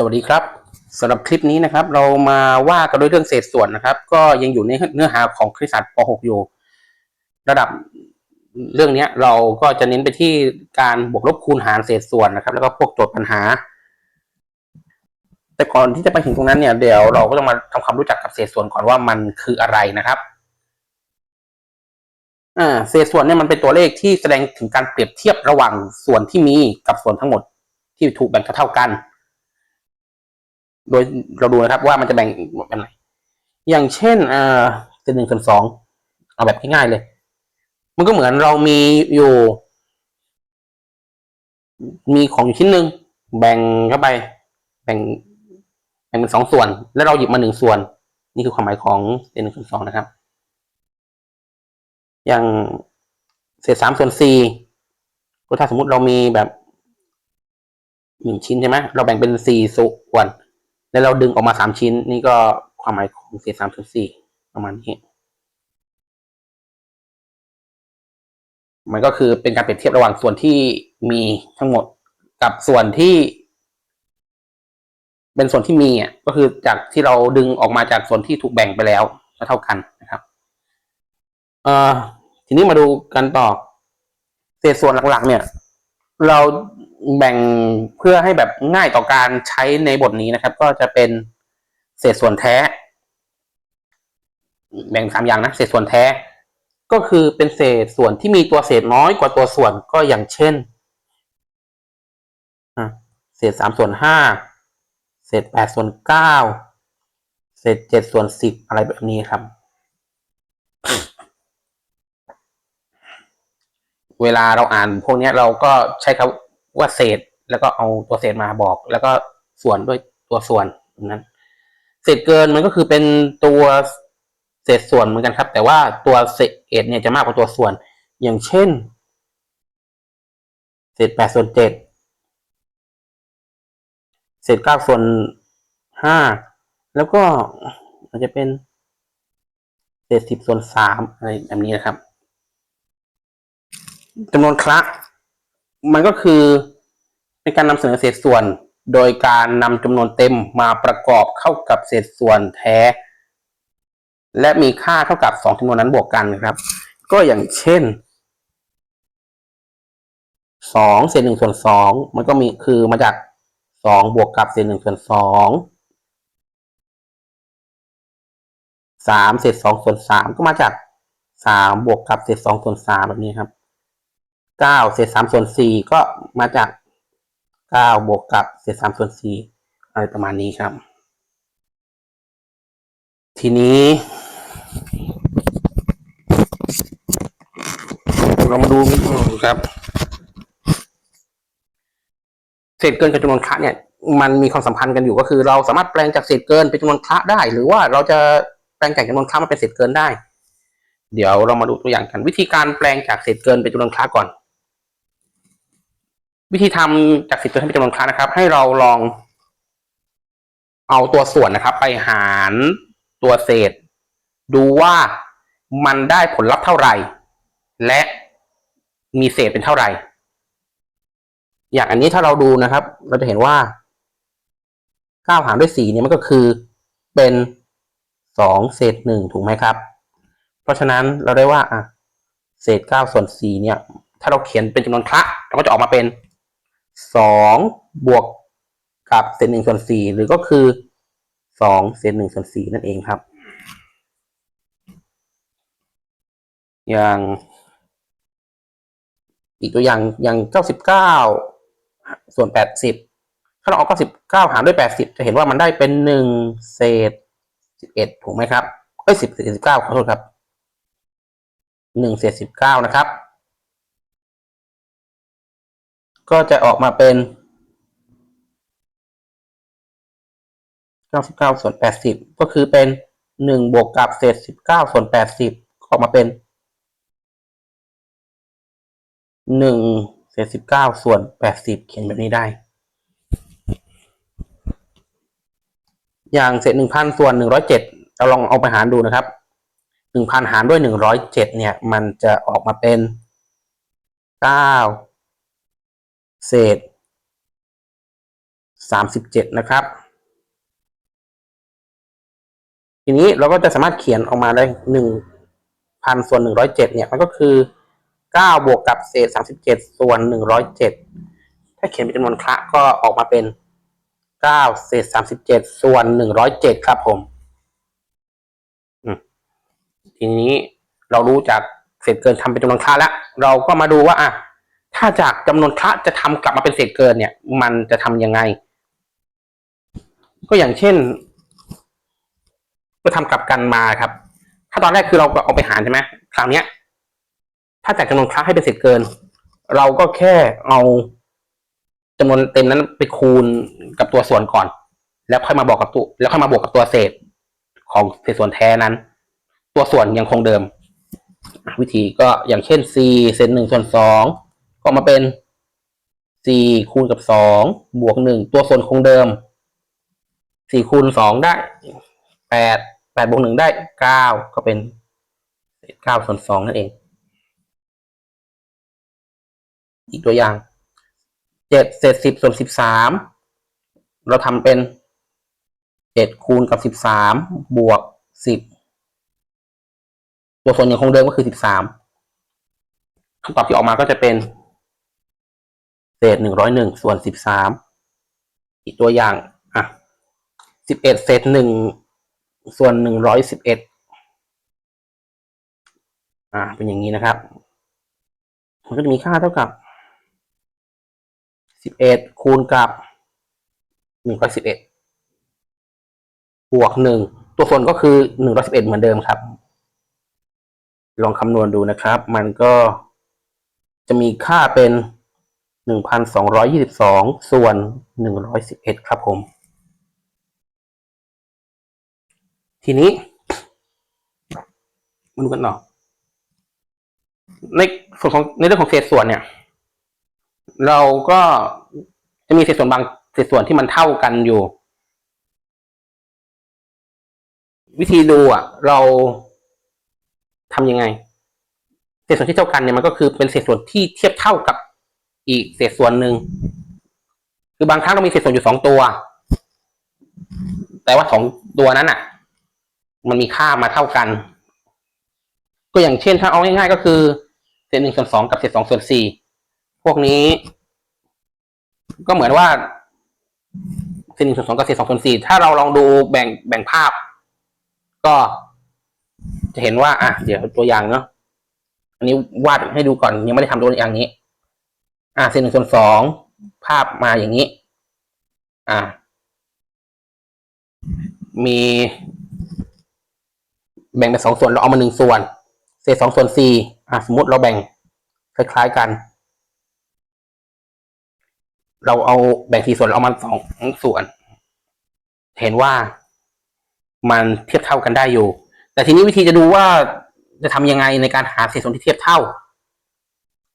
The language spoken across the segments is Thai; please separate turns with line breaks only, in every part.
สวัสดีครับสำหรับคลิปนี้นะครับ เรามาว่ากันด้วยเรื่องเศษส่วนนะครับ ก็ยังอยู่ในเนื้อหาของคริสตป .6 อยู่ ระดับเรื่องนี้เราก็จะเน้นไปที่การบวกลบคูณหารเศษส่วนนะครับ แล้วก็พวกโจทย์ปัญหา แต่ก่อนที่จะไปถึงตรงนั้นเนี่ยเดี๋ยวเราก็ต้องมาทำความรู้จักกับเศษส่วนก่อนว่ามันคืออะไรนะครับอ่าเศษส่วนเนี่ยมันเป็นตัวเลขที่แสดงถึงการเปรียบเทียบระหว่างส่วนที่มีกับส่วนทั้งหมดที่ถูกแบ่งเท่ากัน โดยเราดูนะครับว่ามันจะแบ่งแบบไหนอย่างเช่นเอ่อเศษหนึ่งส่วนสองเอาแบบง่ายๆเลย มันก็เหมือนเรามีอยู่ มีของอยู่ชิ้นหนึ่งแบ่งเข้าไป แบ่งแบ่งเป็นสองส่วน แล้วเราหยิบมาหนึ่งส่วน นี่คือความหมายของเศษหนึ่งส่วนสองนะครับ อย่างเศษสามส่วนสี่ก็ถ้าสมมุติเรามีแบบหนึ่งชิ้นใช่ไหมเราแบ่งเป็นสี่ส่วน แล้วเราดึงออกมาสามชิ้น นี่ก็ความหมายของเศษสามส่วนสี่ประมาณนี้ มันก็คือเป็นการเปรียบเทียบระหว่างส่วนที่มีทั้งหมดกับส่วนที่ เป็นส่วนที่มีอะก็คือจากที่เราดึงออกมาจากส่วนที่ถูกแบ่งไปแล้วก็เท่ากันนะครับเอ่อทีนี้มาดูกันต่อเศษส่วนหลักๆ เนี่ย เราแบ่งเพื่อให้แบบง่ายต่อการใช้ในบทนี้นะครับ ก็จะเป็นเศษส่วนแท้ แบ่งสามอย่างนะเศษส่วนแท้ ก็คือเป็นเศษส่วนที่มีตัวเศษน้อยกว่าตัวส่วนก็อย่างเช่นเศษสามส่วนห้าเศษแปดส่วนเก้าเศษเจ็ดส่วนสิบอะไรแบบนี้ครับ เวลาเราอ่านพวกนี้เราก็ใช้คำว่าเศษ แล้วก็เอาตัวเศษมาบอก แล้วก็ส่วนด้วยตัวส่วนนั้น เศษเกินมันก็คือเป็นตัวเศษส่วนเหมือนกันครับ แต่ว่าตัวเศษเนี่ยจะมากกว่าตัวส่วน อย่างเช่น เศษแปดส่วนเจ็ดเศษเก้าส่วนห้าแล้วก็อาจจะเป็นเศษสิบส่วนสามอะไรแบบนี้นะครับ จำนวนคละมันก็คือเป็นการนำเสนอเศษส่วน โดยการนำจำนวนเต็มมาประกอบเข้ากับเศษส่วนแท้ และมีค่าเท่ากับสองจำนวนนั้นบวกกันครับ ก็อย่างเช่นสองเศษหนึ่งส่วนสองมันก็มีคือมาจากสองบวกกับเศษหนึ่งส่วนสองสามเศษสองส่วนสามก็มาจากสามบวกกับเศษสองส่วนสามแบบนี้ครับ เก้าเศษสามส่วนสี่ก็มาจากเก้าบวกกับเศษสามส่วนสี่อะไรประมาณนี้ครับ ทีนี้เรามาดูครับ เศษเกินกับจำนวนคะเนี่ย มันมีความสัมพันธ์กันอยู่ก็คือ เราสามารถแปลงจากเศษเกินเป็นจำนวนคะได้ หรือว่าเราจะแปลงจากจำนวนคะมาเป็นเศษเกินได้ เดี๋ยวเรามาดูตัวอย่างกัน วิธีการแปลงจากเศษเกินเป็นจำนวนคะก่อน วิธีทำจากเศษเกินให้เป็นจำนวนคละนะครับ ให้เราลอง เอาตัวส่วนนะครับ ไปหารตัวเศษ ดูว่ามันได้ผลลัพธ์เท่าไหร่ และมีเศษเป็นเท่าไหร่ อย่างอันนี้ถ้าเราดูนะครับ เราจะเห็นว่าเก้าหารด้วยสี่เนี่ยมันก็คือเป็นสองเศษหนึ่งถูกไหมครับ เพราะฉะนั้นเราได้ว่าอะเศษเก้าส่วนสี่เนี่ย ถ้าเราเขียนเป็นจำนวนคละเราก็จะออกมาเป็น สองบวกกับเศษหนึ่งส่วนสี่หรือก็คือสองเศษหนึ่งส่วนสี่นั่นเองครับ อย่าง อีกตัวอย่างอย่างเก้าสิบเก้าส่วนแปดสิบถ้าเราเอาเก้าสิบเก้าหารด้วยแปดสิบจะเห็นว่ามันได้เป็นหนึ่งเศษสิบเอ็ดถูกไหมครับเอ้ยสิบเศษสิบเก้าขอโทษครับหนึ่งเศษสิบเก้านะครับ ก็จะออกมาเป็นเก้าสิบเก้าส่วนแปดสิบก็คือเป็นหนึ่งบวกกับเศษสิบเก้าส่วนแปดสิบออกมาเป็นหนึ่งเศษสิบเก้าส่วนแปดสิบเขียนแบบนี้ได้ อย่างเศษหนึ่งพันส่วนหนึ่งร้อยเจ็ดเราลองเอาไปหารดูนะครับหนึ่งพันหารด้วยหนึ่งร้อยเจ็ดเนี่ย มันจะออกมาเป็นเก้า เศษสามสิบเจ็ดนะครับ ทีนี้เราก็จะสามารถเขียนออกมาได้หนึ่งพันส่วนหนึ่งร้อยเจ็ดเนี่ยมันก็คือเก้าบวกกับเศษสามสิบเจ็ดส่วนหนึ่งร้อยเจ็ดถ้าเขียนเป็นจำนวนคละก็ออกมาเป็นเก้าเศษสามสิบเจ็ดส่วนหนึ่งร้อยเจ็ดครับผมทีนี้เรารู้จากเศษเกินทำเป็นจำนวนคละแล้ว เราก็มาดูว่าอะ ถ้าจากจำนวนคละจะทำกลับมาเป็นเศษเกินเนี่ย มันจะทำยังไง ก็อย่างเช่นก็ทำกลับกันมาครับ ถ้าตอนแรกคือเราก็เอาไปหารใช่ไหมคราวเนี้ย ถ้าจากจำนวนครั้งให้เป็นเศษเกิน เราก็แค่เอาจำนวนเต็มนั้นไปคูณกับตัวส่วนก่อน แล้วค่อยมาบอกกับตัวแล้วค่อยมาบวกกับตัวเศษของเศษส่วนแท้นั้น ตัวส่วนยังคงเดิม วิธีก็อย่างเช่น c เศษหนึ่งส่วนสอง ก็มาเป็น c คูณกับสองบวกหนึ่งตัวส่วนคงเดิมสี่คูณสองได้แปดแปดบวกหนึ่งได้เก้าก็เป็นเศษเก้าส่วนสองนั่นเอง อีกตัวอย่างเจ็ดเศษสิบส่วนสิบสามเราทำเป็นเจ็ดคูณกับสิบสามบวกสิบตัวส่วนยังคงเดิมก็คือสิบสามคำตอบที่ออกมาก็จะเป็น เศษหนึ่งร้อยหนึ่งส่วนสิบสามอีกตัวอย่างอะสิบเอ็ดเศษหนึ่งส่วนหนึ่งร้อยสิบเอ็ดอ่าเป็นอย่างนี้นะครับ มันก็จะมีค่าเท่ากับสิบเอ็ดคูณกับหนึ่งร้อยสิบเอ็ดบวกหนึ่งตัวส่วนก็คือหนึ่งร้อยสิบเอ็ดเหมือนเดิมครับ ลองคำนวณดูนะครับ มันก็จะมีค่าเป็น หนึ่งพันสองร้อยยี่สิบสองส่วนหนึ่งร้อยสิบเอ็ดครับผม ทีนี้มาดูกันต่อในส่วนของในเรื่องของเศษส่วนเนี่ย เราก็จะมีเศษส่วนบางเศษส่วนที่มันเท่ากันอยู่ วิธีดูอะ เราทำยังไง เศษส่วนที่เท่ากันเนี่ยมันก็คือเป็นเศษส่วนที่เทียบเท่ากับ อีกเศษส่วนหนึ่งคือบางครั้งเรามีเศษส่วนอยู่สองตัว แต่ว่าสองตัวนั้นอะ มันมีค่ามาเท่ากัน ก็อย่างเช่นถ้าเอาง่ายๆก็คือ เศษหนึ่งส่วนสองกับเศษสองส่วนสี่พวกนี้ ก็เหมือนว่าเศษหนึ่งส่วนสองกับเศษสองส่วนสี่ถ้าเราลองดูแบ่งแบ่งภาพ ก็จะเห็นว่า อะ เดี๋ยวตัวอย่างเนาะอันนี้วาดให้ดูก่อนยังไม่ได้ทำตัวอย่างนี้ อะเศษหนึ่งส่วนสองภาพมาอย่างนี้ อะมีแบ่งเป็นสองส่วนเราเอามาหนึ่งส่วน เศษสองส่วนสี่อะสมมติเราแบ่งคล้ายๆกัน เราเอาแบ่งสี่ส่วนเราเอามาสองส่วน เห็นว่ามันเทียบเท่ากันได้อยู่ แต่ทีนี้วิธีจะดูว่าจะทำยังไงในการหาเศษส่วนที่เทียบเท่า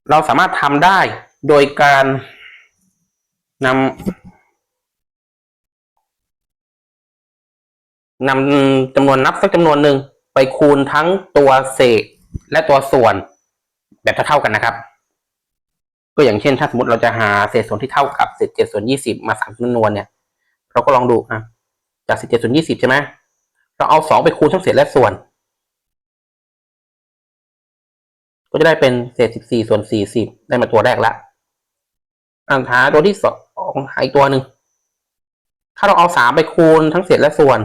เราสามารถทำได้ โดยการนำนำจำนวนนับสักจำนวนหนึ่งไปคูณทั้งตัวเศษและตัวส่วนแบบเท่ากันนะครับ ก็อย่างเช่น ถ้าสมมติเราจะหาเศษส่วนที่เท่ากับเศษเจ็ดส่วนยี่สิบมาสามจำนวนเนี่ย เราก็ลองดูอะจากเศษเจ็ดส่วนยี่สิบใช่ไหมเราเอาสองไปคูณทั้งเศษและส่วน ก็จะได้เป็นเศษสิบสี่ส่วนสี่สิบได้มาตัวแรกละ อ่านหาตัวที่สองหาอีกตัวหนึ่ง ถ้าเราเอาสามไปคูณทั้งเศษและส่วน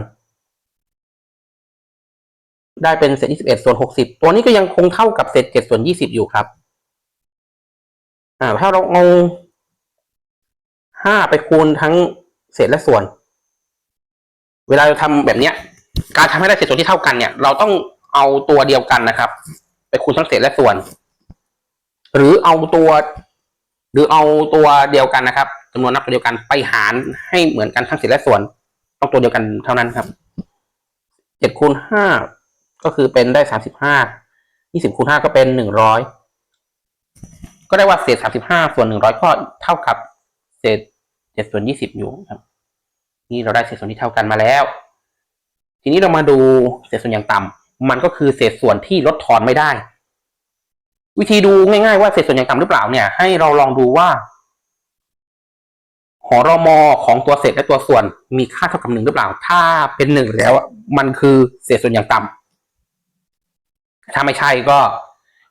ได้เป็นเศษยี่สิบเอ็ดส่วนหกสิบตัวนี้ก็ยังคงเท่ากับเศษเจ็ดส่วนยี่สิบอยู่ครับ อ่า ถ้าเราเอาห้าไปคูณทั้งเศษและส่วน เวลาเราทำแบบเนี้ย การทำให้ได้เศษส่วนที่เท่ากันเนี่ย เราต้องเอาตัวเดียวกันนะครับ ไปคูณทั้งเศษและส่วน หรือเอาตัว หรือเอาตัวเดียวกันนะครับจำนวนนับตัวเดียวกันไปหารให้เหมือนกันทั้งเศษและส่วน ต้องตัวเดียวกันเท่านั้นครับเจ็ดคูณห้าก็คือเป็นได้สามสิบห้ายี่สิบคูณห้าก็เป็นหนึ่งร้อยก็ได้ว่าเศษสามสิบห้าส่วนหนึ่งร้อยก็เท่ากับเศษเจ็ดส่วนยี่สิบอยู่ครับ นี่เราได้เศษส่วนที่เท่ากันมาแล้ว ทีนี้เรามาดูเศษส่วนอย่างต่ำมันก็คือเศษส่วนที่ลดทอนไม่ได้ วิธีดูง่ายๆว่าเศษส่วนอย่างต่ำหรือเปล่าเนี่ย ให้เราลองดูว่า หอรมอของตัวเศษและตัวส่วนมีค่าเท่ากับหนึ่งหรือเปล่า ถ้าเป็นหนึ่งแล้วมันคือเศษส่วนอย่างต่ำถ้าไม่ใช่ก็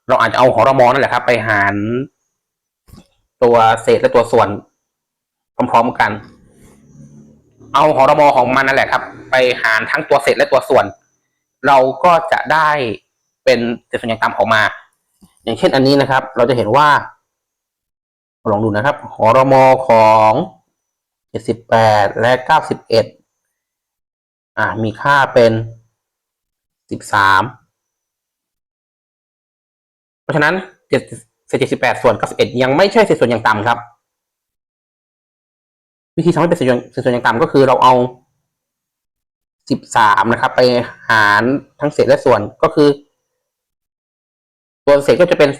เราอาจจะเอาหอรมอนั่นแหละครับ ไปหาร ตัวเศษและตัวส่วน พร้อมๆกัน เอาหอรมอของมันนั่นแหละครับ ไปหารทั้งตัวเศษและตัวส่วน เราก็จะได้เป็นเศษส่วนอย่างต่ำออกมา อย่างเช่นอันนี้นะครับ เราจะเห็นว่าลองดูนะครับหอรมอของเจ็ดสิบแปดและเก้าสิบเอ็ดอ่ามีค่าเป็นสิบสามเพราะฉะนั้นเจ็ดเจ็ดสิบแปดส่วนเก้าสิบเอ็ดยังไม่ใช่เศษส่วนอย่างต่ำครับ วิธีทำให้เป็นเศษส่วนเศษส่วนอย่างต่ำก็คือเราเอาสิบสามนะครับ ไปหารทั้งเศษและส่วนก็คือ ตัวเศษก็จะเป็น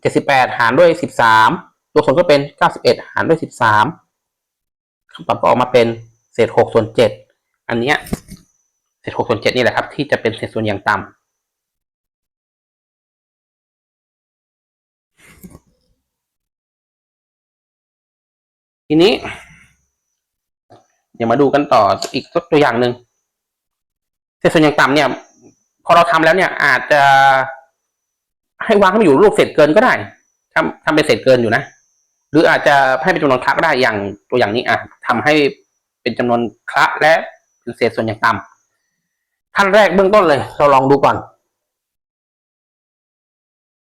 เจ็ดสิบแปดหารด้วยสิบสามตัวส่วนก็เป็นเก้าสิบเอ็ดหารด้วยสิบสามคำตอบก็ออกมาเป็นเศษหกส่วนเจ็ดอันเนี้ยเศษหกส่วนเจ็ดนี่แหละครับ ที่จะเป็นเศษส่วนอย่างต่ำทีนี้ เดี๋ยวมาดูกันต่ออีกตัวอย่างหนึ่งเศษส่วนอย่างต่ำเนี่ย พอเราทำแล้วเนี่ยอาจจะ ให้วางให้มันอยู่รูปเศษเกินก็ได้ทำทำเป็นเศษเกินอยู่นะ หรืออาจจะให้เป็นจำนวนคละก็ได้อย่างตัวอย่างนี้อะทำให้เป็นจำนวนคละและเป็นเศษส่วนอย่างต่ำขั้นแรกเบื้องต้นเลย เราลองดูก่อน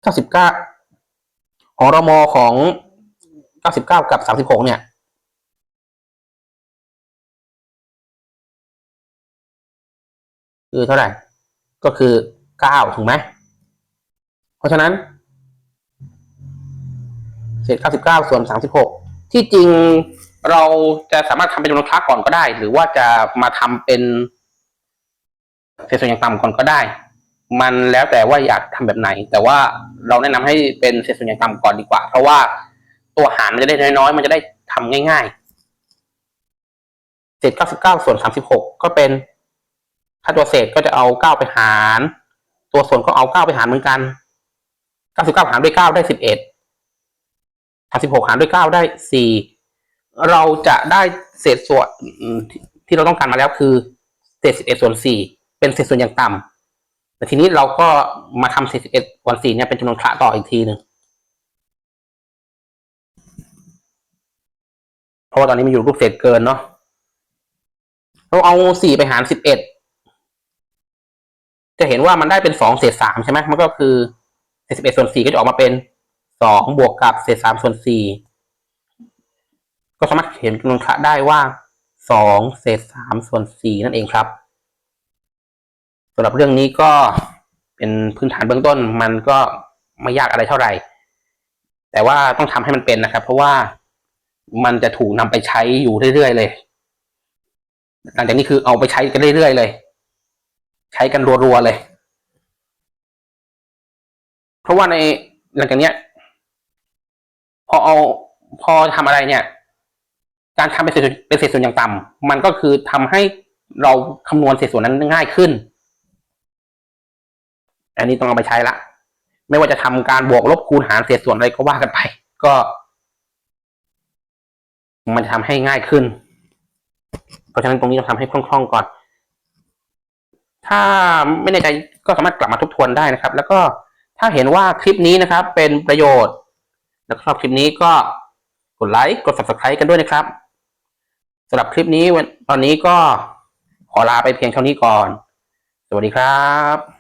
เก้าสิบเก้าหอรมอของเก้าสิบเก้ากับสามสิบหกเนี่ยคือเท่าไหร่ ก็คือเก้าถูกไหม ราะฉะนั้น เศษ 99 ส่วน 36 ที่จริงเราจะสามารถทำเป็นจำนวนคละก่อนก็ได้ หรือว่าจะมาทำเป็นเศษส่วนอย่างต่ำก่อนก็ได้ มันแล้วแต่ว่าอยากทำแบบไหน แต่ว่าเราแนะนำให้เป็นเศษส่วนอย่างต่ำก่อนดีกว่า เพราะว่าตัวหารมันจะได้น้อยๆ มันจะได้ทำง่ายๆ เศษ 99 ส่วน 36 ก็เป็น ถ้าตัวเศษก็จะเอา 9 ไปหาร ตัวส่วนก็เอา 9 ไปหารเหมือนกัน 99หารด้วย9ได้11 36หารด้วย9ได้4เราจะได้เศษส่วนที่เราต้องการมาแล้วคือเศษ11ส่วน4เป็นเศษส่วนอย่างต่ำแต่ทีนี้เราก็มาทำเศษ11ส่วน4เนี่ยเป็นจำนวนคละต่ออีกทีหนึ่งเพราะว่าตอนนี้มันอยู่รูปเศษเกินเนาะเราเอา4ไปหาร11จะเห็นว่ามันได้เป็นสองเศษสามใช่ไหมมันก็คือ ศษสิบเอ็ดส่วนสี่ก็จะออกมาเป็นสองบวกกับเศษสามส่วนสี่ก็สามารถเห็นจำนวนคะได้ว่าสองเศษสามส่วนสี่นั่นเองครับสำหรับเรื่องนี้ก็เป็นพื้นฐานเบื้องต้นมันก็ไม่ยากอะไรเท่าไหร่ แต่ว่าต้องทำให้มันเป็นนะครับ เพราะว่ามันจะถูกนำไปใช้อยู่เรื่อยๆเลย หลังจากนี้คือเอาไปใช้กันเรื่อยๆเลย ใช้กันรัวๆเลย เพราะว่าในหลังจากเนี้ย พอเอาพอทำอะไรเนี่ย การทำเป็นเศษส่วนเป็นเศษส่วนอย่างต่ำมันก็คือทำให้เราคำนวณเศษส่วนนั้นง่ายขึ้น อันนี้ต้องเอาไปใช้ละ ไม่ว่าจะทำการบวกลบคูณหารเศษส่วนอะไรก็ว่ากันไป ก็ มันจะทำให้ง่ายขึ้น เพราะฉะนั้นตรงนี้เราทำให้คล่องๆก่อน ถ้าไม่แน่ใจก็สามารถกลับมาทบทวนได้นะครับ แล้วก็ ถ้าเห็นว่าคลิปนี้นะครับเป็นประโยชน์แล้วก็ชอบคลิปนี้ก็กดไลค์กด subscribe กันด้วยนะครับสำหรับคลิปนี้วันตอนนี้ก็ขอลาไปเพียงเท่านี้ก่อน สวัสดีครับ